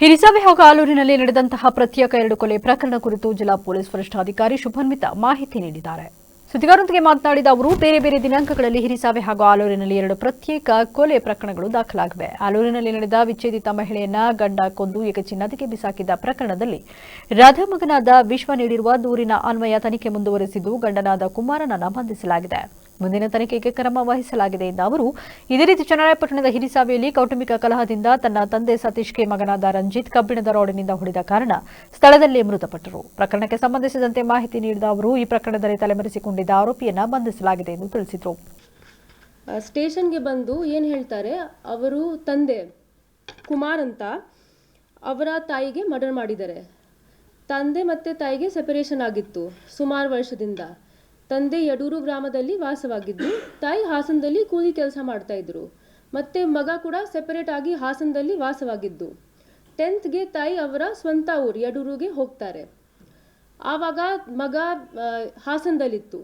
ಹಿರಿಸಭೆ ಹಾಗೂ ಆಲೂರಿನಲ್ಲಿ ನಡೆದಂತಹ ಪ್ರತ್ಯೇಕ ಎರಡು ಕೊಲೆ ಪ್ರಕರಣ ಕುರಿತು ಜಿಲ್ಲಾ ಪೊಲೀಸ್ ವರಿಷ್ಠಾಧಿಕಾರಿ ಶುಭನ್ವಿತ ಮಾಹಿತಿ ನೀಡಿದ್ದಾರೆ. ಸುದ್ದಿಗಾರರೊಂದಿಗೆ ಮಾತನಾಡಿದ ಅವರು, ಬೇರೆ ಬೇರೆ ದಿನಾಂಕಗಳಲ್ಲಿ ಹಿರಿಸಾವೆ ಹಾಗೂ ಆಲೂರಿನಲ್ಲಿ ಎರಡು ಪ್ರತ್ಯೇಕ ಕೊಲೆ ಪ್ರಕರಣಗಳು ದಾಖಲಾಗಿವೆ. ಆಲೂರಿನಲ್ಲಿ ನಡೆದ ವಿಚ್ಛೇದಿತ ಮಹಿಳೆಯನ್ನ ಗಂಡ ಕೊಂದು ಏಕಚಿ ನದಿಗೆ ಬಿಸಾಕಿದ್ದ ಪ್ರಕರಣದಲ್ಲಿ ರಾಧಾ ಮಗನಾದ ವಿಶ್ವ ನೀಡಿರುವ ದೂರಿನ ಅನ್ವಯ ತನಿಖೆ ಮುಂದುವರೆಸಿದ್ದು ಗಂಡನಾದ ಕುಮಾರನನ್ನ ಬಂಧಿಸಲಾಗಿದೆ. ಮುಂದಿನ ತನಿಖೆಗೆ ಕ್ರಮ ವಹಿಸಲಾಗಿದೆ ಎಂದ ಅವರು, ಇದೇ ರೀತಿ ಚನ್ನರಾಯಪಟ್ಟಣದ ಹಿರಿಸಾವೆಯಲ್ಲಿ ಕೌಟುಂಬಿಕ ಕಲಹದಿಂದ ತನ್ನ ತಂದೆ ಸತೀಶ್ಗೆ ಮಗನಾದ ರಂಜಿತ್ ಕಬ್ಬಿಣದ ರೋಡಿನಿಂದ ಹೊಡೆದ ಕಾರಣ ಸ್ಥಳದಲ್ಲೇ ಮೃತಪಟ್ಟರು. ಪ್ರಕರಣಕ್ಕೆ ಸಂಬಂಧಿಸಿದಂತೆ ಮಾಹಿತಿ ನೀಡಿದ ಅವರು, ಈ ಪ್ರಕರಣದಲ್ಲಿ ತಲೆಮರೆಸಿಕೊಂಡಿದ್ದ ಆರೋಪಿಯನ್ನ ಬಂಧಿಸಲಾಗಿದೆ ಎಂದು ತಿಳಿಸಿದರು. ಸ್ಟೇಷನ್ಗೆ ಬಂದು ಏನು ಹೇಳ್ತಾರೆ, ಅವರು ತಂದೆ ಕುಮಾರ್ ಅಂತ, ಅವರ ತಾಯಿಗೆ ಮರ್ಡರ್ ಮಾಡಿದ್ದಾರೆ. ತಂದೆ ಮತ್ತು ತಾಯಿಗೆ ಸೆಪರೇಷನ್ ಆಗಿತ್ತು ಸುಮಾರು ವರ್ಷದಿಂದ. ತಂದೆ ಯಡೂರು ಗ್ರಾಮದಲ್ಲಿ ವಾಸವಾಗಿದ್ದು, ತಾಯಿ ಹಾಸನದಲ್ಲಿ ಕೂಲಿ ಕೆಲಸ ಮಾಡ್ತಾ ಇದ್ರು. ಮತ್ತೆ ಮಗ ಕೂಡ ಸೆಪರೇಟ್ ಆಗಿ ಹಾಸನದಲ್ಲಿ ವಾಸವಾಗಿದ್ದು. ಟೆಂತ್ಗೆ ತಾಯಿ ಅವರ ಸ್ವಂತ ಊರು ಯಡೂರುಗೆ ಹೋಗ್ತಾರೆ. ಆವಾಗ ಮಗ ಹಾಸನದಲ್ಲಿತ್ತು.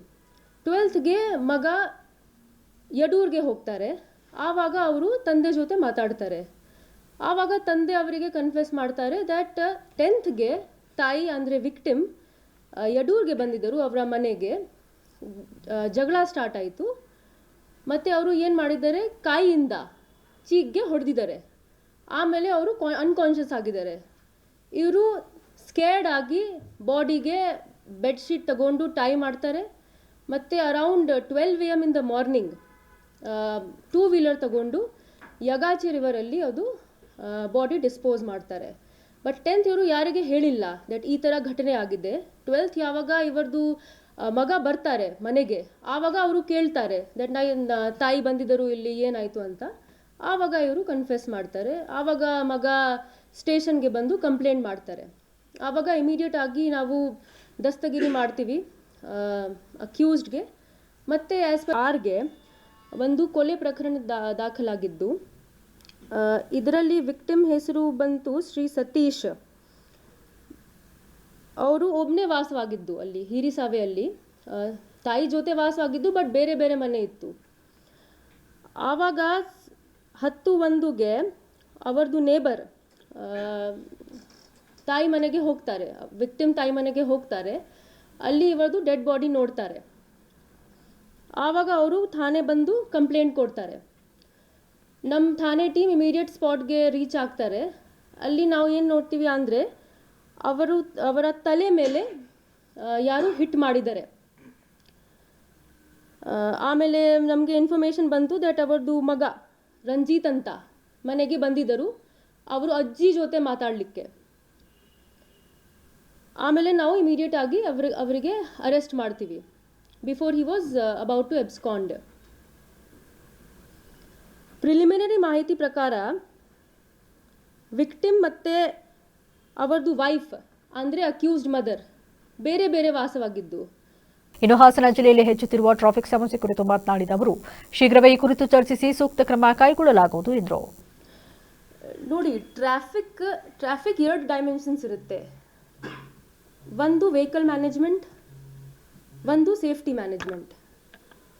ಟ್ವೆಲ್ತ್ಗೆ ಮಗ ಯಡೂರ್ಗೆ ಹೋಗ್ತಾರೆ. ಆವಾಗ ಅವರು ತಂದೆ ಜೊತೆ ಮಾತಾಡ್ತಾರೆ. ಆವಾಗ ತಂದೆ ಅವರಿಗೆ ಕನ್ಫೆಸ್ ಮಾಡ್ತಾರೆ ದ್ಯಾಟ್ ಟೆಂತ್ಗೆ ತಾಯಿ ಅಂದರೆ ವಿಕ್ಟಿಮ್ ಯಡೂರ್ಗೆ ಬಂದಿದ್ದರು ಅವರ ಮನೆಗೆ. ಜಗಳ ಸ್ಟಾರ್ಟ್ ಆಯಿತು. ಮತ್ತು ಅವರು ಏನು ಮಾಡಿದ್ದಾರೆ? ಕಾಯಿಯಿಂದ ಚೀಕ್ಗೆ ಹೊಡೆದಿದ್ದಾರೆ. ಆಮೇಲೆ ಅವರು ಅನ್ಕಾನ್ಷಿಯಸ್ ಆಗಿದ್ದಾರೆ. ಇವರು ಸ್ಕೇರ್ಡ್ ಆಗಿ ಬಾಡಿಗೆ ಬೆಡ್ಶೀಟ್ ತಗೊಂಡು ಟೈ ಮಾಡ್ತಾರೆ. ಮತ್ತು around twelve M in the morning two wheeler ತಗೊಂಡು ಯಗಾಚಿ ರಿವರಲ್ಲಿ ಅದು ಬಾಡಿ ಡಿಸ್ಪೋಸ್ ಮಾಡ್ತಾರೆ. ಬಟ್ ಟೆಂತ್ ಇವರು ಯಾರಿಗೆ ಹೇಳಿಲ್ಲ ದಟ್ ಈ ಥರ ಘಟನೆ ಆಗಿದೆ. ಟ್ವೆಲ್ತ್ ಯಾವಾಗ ಇವರದು ಮಗ ಬರ್ತಾರೆ ಮನೆಗೆ. ಆವಾಗ ಅವರು ಕೇಳ್ತಾರೆ ದಟ್ ನಾ ತಾಯಿ ಬಂದಿದ್ದರು ಇಲ್ಲಿ ಏನಾಯಿತು ಅಂತ. ಆವಾಗ ಇವರು ಕನ್ಫೆಸ್ ಮಾಡ್ತಾರೆ. ಆವಾಗ ಮಗ ಸ್ಟೇಷನ್ಗೆ ಬಂದು ಕಂಪ್ಲೇಂಟ್ ಮಾಡ್ತಾರೆ. ಆವಾಗ ಇಮಿಡಿಯೇಟ್ ಆಗಿ ನಾವು ದಸ್ತಗಿರಿ ಮಾಡ್ತೀವಿ ಅಕ್ಯೂಸ್ಡ್ಗೆ ಮತ್ತು ಆ್ಯಸ್ ಪರ್ ಆರ್ಗೆ ಒಂದು ಕೊಲೆ ಪ್ರಕರಣ ದಾಖಲಾಗಿದ್ದು ಇದರಲ್ಲಿ ವಿಕ್ಟಿಮ್ ಹೆಸರು ಬಂತು ಶ್ರೀ ಸತೀಶ್. ಅವರು ಒಬ್ಬನೇ ವಾಸವಾಗಿದ್ದು ಅಲ್ಲಿ ಹಿರಿಸಾವೆಯಲ್ಲಿ ಅಲ್ಲಿ ತಾಯಿ ಜೊತೆ ವಾಸವಾಗಿದ್ದು ಬಟ್ ಬೇರೆ ಬೇರೆ ಮನೆ ಇತ್ತು. ಆವಾಗ ಹತ್ತು ಒಂದುಗೆ ಅವರದು ನೇಬರ್ ತಾಯಿ ಮನೆಗೆ ಹೋಗ್ತಾರೆ. ವಿಕ್ಟಿಮ್ ತಾಯಿ ಮನೆಗೆ ಹೋಗ್ತಾರೆ. ಅಲ್ಲಿ ಇವರದು ಡೆಡ್ ಬಾಡಿ ನೋಡ್ತಾರೆ. ಆವಾಗ ಅವರು ಥಾನೆ ಬಂದು ಕಂಪ್ಲೇಂಟ್ ಕೊಡ್ತಾರೆ. ನಮ್ಮ ಥಾನೆ ಟೀಮ್ ಇಮಿಡಿಯೇಟ್ ಸ್ಪಾಟ್ಗೆ ರೀಚ್ ಆಗ್ತಾರೆ. ಅಲ್ಲಿ ನಾವು ಏನು ನೋಡ್ತೀವಿ ಅಂದರೆ ಅವರು, ಅವರ ತಲೆ ಮೇಲೆ ಯಾರು ಹಿಟ್ ಮಾಡಿದ್ದಾರೆ. ಆಮೇಲೆ ನಮಗೆ ಇನ್ಫಾರ್ಮೇಷನ್ ಬಂತು ದಟ್ ಅವರದು ಮಗ ರಂಜಿತ್ ಅಂತ ಮನೆಗೆ ಬಂದಿದ್ದರು. ಅವರು ಅಜ್ಜಿ ಜೊತೆ ಮಾತಾಡಲಿಕ್ಕೆ. ಆಮೇಲೆ ನಾವು ಇಮಿಡಿಯೇಟ್ ಆಗಿ ಅವ್ರ, ಅವರಿಗೆ ಅರೆಸ್ಟ್ ಮಾಡ್ತೀವಿ. Before he was about to abscond preliminary ಮಾಹಿತಿ ಪ್ರಕಾರ ವಿಕ್ಟಿಮ್ ಮತ್ತು ಅವರದು ವೈಫ್ ಅಂದರೆ ಅಕ್ಯೂಸ್ಡ್ ಮದರ್ ಬೇರೆ ಬೇರೆ ವಾಸವಾಗಿದ್ದು. ಇನ್ನು ಹಾಸನ ಜಿಲ್ಲೆಯಲ್ಲಿ ಹೆಚ್ಚುತ್ತಿರುವ ಟ್ರಾಫಿಕ್ ಸಮಸ್ಯೆ ಕುರಿತು ಮಾತನಾಡಿದ ಅವರು ಶೀಘ್ರವೇ ಈ ಕುರಿತು ಚರ್ಚಿಸಿ ಸೂಕ್ತ ಕ್ರಮ ಕೈಗೊಳ್ಳಲಾಗುವುದು ಎಂದರು. ನೋಡಿ ಟ್ರಾಫಿಕ್ ಟ್ರಾಫಿಕ್ ಎರಡು ಡೈಮೆನ್ಷನ್ಸ್ ಇರುತ್ತೆ. ಒಂದು ವೆಹಿಕಲ್ ಮ್ಯಾನೇಜ್ಮೆಂಟ್ ಒಂದು ಸೇಫ್ಟಿ ಮ್ಯಾನೇಜ್ಮೆಂಟ್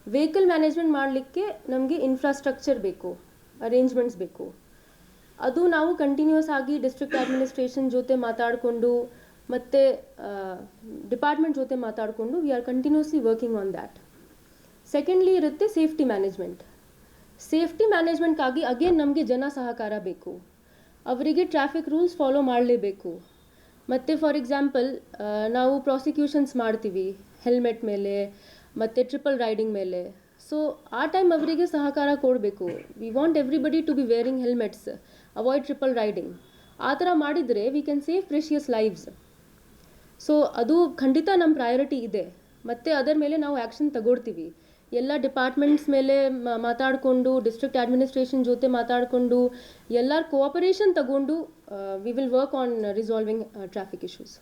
ವೆಹಿಕಲ್ ಮ್ಯಾನೇಜ್ಮೆಂಟ್ ಮಾಡಲಿಕ್ಕೆ ನಮಗೆ ಇನ್ಫ್ರಾಸ್ಟ್ರಕ್ಚರ್ ಬೇಕು ಅರೇಂಜ್ಮೆಂಟ್ಸ್ ಬೇಕು. ಅದು ನಾವು ಕಂಟಿನ್ಯೂಸ್ ಆಗಿ ಡಿಸ್ಟ್ರಿಕ್ಟ್ ಅಡ್ಮಿನಿಸ್ಟ್ರೇಷನ್ ಜೊತೆ ಮಾತಾಡಿಕೊಂಡು ಮತ್ತು ಡಿಪಾರ್ಟ್ಮೆಂಟ್ ಜೊತೆ ಮಾತಾಡಿಕೊಂಡು we are continuously working on that secondly ಇರುತ್ತೆ ಸೇಫ್ಟಿ ಮ್ಯಾನೇಜ್ಮೆಂಟ್ ಸೇಫ್ಟಿ ಮ್ಯಾನೇಜ್ಮೆಂಟ್ಗಾಗಿ ಅಗೇನ್ ನಮಗೆ ಜನ ಸಹಕಾರ ಬೇಕು. ಅವರಿಗೆ ಟ್ರಾಫಿಕ್ ರೂಲ್ಸ್ ಫಾಲೋ ಮಾಡಲೇಬೇಕು. ಮತ್ತು ಫಾರ್ ಎಕ್ಸಾಂಪಲ್ ನಾವು ಪ್ರಾಸಿಕ್ಯೂಷನ್ಸ್ ಮಾಡ್ತೀವಿ ಹೆಲ್ಮೆಟ್ ಮೇಲೆ, ಮತ್ತು ಟ್ರಿಪಲ್ ರೈಡಿಂಗ್ ಮೇಲೆ. ಸೊ ಆ ಟೈಮ್ ಅವರಿಗೆ ಸಹಕಾರ ಕೊಡಬೇಕು. We want everybody to be wearing helmets avoid triple riding ಆ ಥರ ಮಾಡಿದರೆ we can save precious lives so ಅದು ಖಂಡಿತ ನಮ್ಮ ಪ್ರಯಾರಿಟಿ ಇದೆ. ಮತ್ತು ಅದರ ಮೇಲೆ ನಾವು ಆ್ಯಕ್ಷನ್ ತಗೊಳ್ತೀವಿ. ಎಲ್ಲ ಡಿಪಾರ್ಟ್ಮೆಂಟ್ಸ್ ಮೇಲೆ ಮಾತಾಡಿಕೊಂಡು ಡಿಸ್ಟ್ರಿಕ್ಟ್ ಅಡ್ಮಿನಿಸ್ಟ್ರೇಷನ್ ಜೊತೆ ಮಾತಾಡಿಕೊಂಡು ಎಲ್ಲರ ಕೋಆಪರೇಷನ್ ತಗೊಂಡು we will work on resolving traffic issues